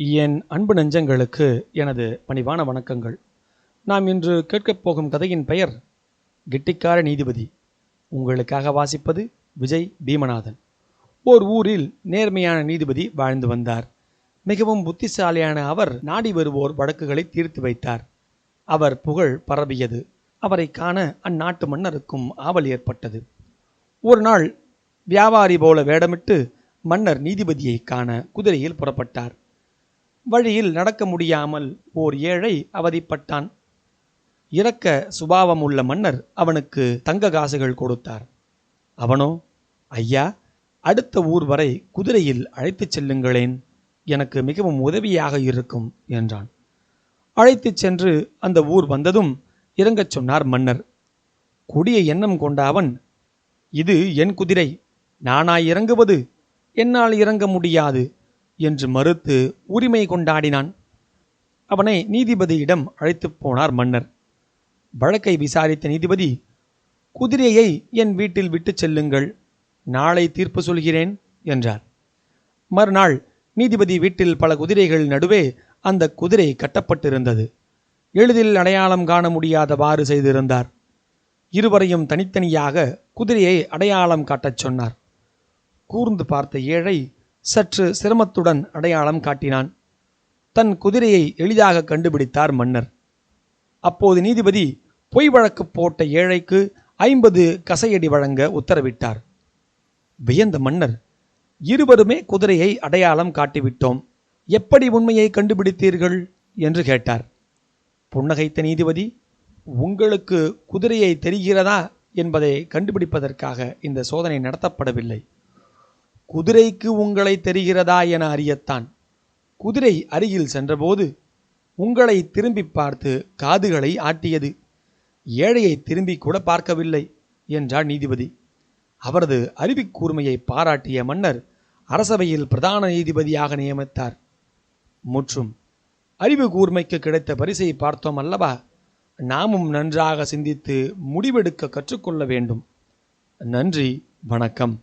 என் அன்பு நெஞ்சங்களுக்கு எனது பணிவான வணக்கங்கள். நாம் இன்று கேட்கப் போகும் கதையின் பெயர் கெட்டிக்கார நீதிபதி. உங்களுக்காக வாசிப்பது விஜய் பீமநாதன். ஓர் ஊரில் நேர்மையான நீதிபதி வாழ்ந்து வந்தார். மிகவும் புத்திசாலியான அவர் நாடி வருவோர் வழக்குகளை தீர்த்து வைத்தார். அவர் புகழ் பரவியது. அவரை காண அந்நாட்டு மன்னருக்கும் ஆவல் ஏற்பட்டது. ஒரு நாள் வியாபாரி போல வேடமிட்டு மன்னர் நீதிபதியை காண குதிரையில் புறப்பட்டார். வழியில் நடக்க முடியாமல் ஓர் ஏழை அவதிப்பட்டான். இறக்க சுபாவம் உள்ள மன்னர் அவனுக்கு தங்க காசுகள் கொடுத்தார். அவனோ ஐயா அடுத்த ஊர் வரை குதிரையில் அழைத்துச் செல்லுங்களேன் எனக்கு மிகவும் உதவியாக இருக்கும் என்றான். அழைத்துச் சென்று அந்த ஊர் வந்ததும் இறங்கச் சொன்னார் மன்னர். கொடிய எண்ணம் கொண்ட அவன் இது என் குதிரை நானாய் இறங்குவது என்னால் இறங்க முடியாது என்று மறுத்து உரிமை கொண்டாடினான். அவனை நீதிபதியிடம் அழைத்துப் போனார் மன்னர். வழக்கை விசாரித்த நீதிபதி குதிரையை என் வீட்டில் விட்டுச் செல்லுங்கள் நாளை தீர்ப்பு சொல்கிறேன் என்றார். மறுநாள் நீதிபதி வீட்டில் பல குதிரைகள் நடுவே அந்த குதிரை கட்டப்பட்டிருந்தது. எளிதில் அடையாளம் காண முடியாதவாறு செய்திருந்தார். இருவரையும் தனித்தனியாக குதிரையை அடையாளம் காட்டச் சொன்னார். கூர்ந்து பார்த்த ஏழை சற்று சிரமத்துடன் அடையாளம் காட்டினான். தன் குதிரையை எளிதாக கண்டுபிடித்தார் மன்னர். அப்போது நீதிபதி பொய் வழக்கு போட்ட ஏழைக்கு ஐம்பது கசையடி வழங்க உத்தரவிட்டார். வியந்த மன்னர் இருவருமே குதிரையை அடையாளம் காட்டிவிட்டோம். எப்படி உண்மையை கண்டுபிடித்தீர்கள்? என்று கேட்டார். புன்னகைத்த நீதிபதி உங்களுக்கு குதிரையை தெரிகிறதா என்பதை கண்டுபிடிப்பதற்காக இந்த சோதனை நடத்தப்படவில்லை. குதிரைக்கு உங்களை தெரிகிறதா என அறியத்தான். குதிரை அருகில் சென்றபோது உங்களை திரும்பி பார்த்து காதுகளை ஆட்டியது. ஏழையை திரும்பி கூட பார்க்கவில்லை என்றார் நீதிபதி. அவரது அறிவிக்கூர்மையை பாராட்டிய மன்னர் அரசவையில் பிரதான நீதிபதியாக நியமித்தார். முற்றும் அறிவு கூர்மைக்கு கிடைத்த பரிசை பார்த்தோம் அல்லவா? நாமும் நன்றாக சிந்தித்து முடிவெடுக்க கற்றுக்கொள்ள வேண்டும். நன்றி வணக்கம்.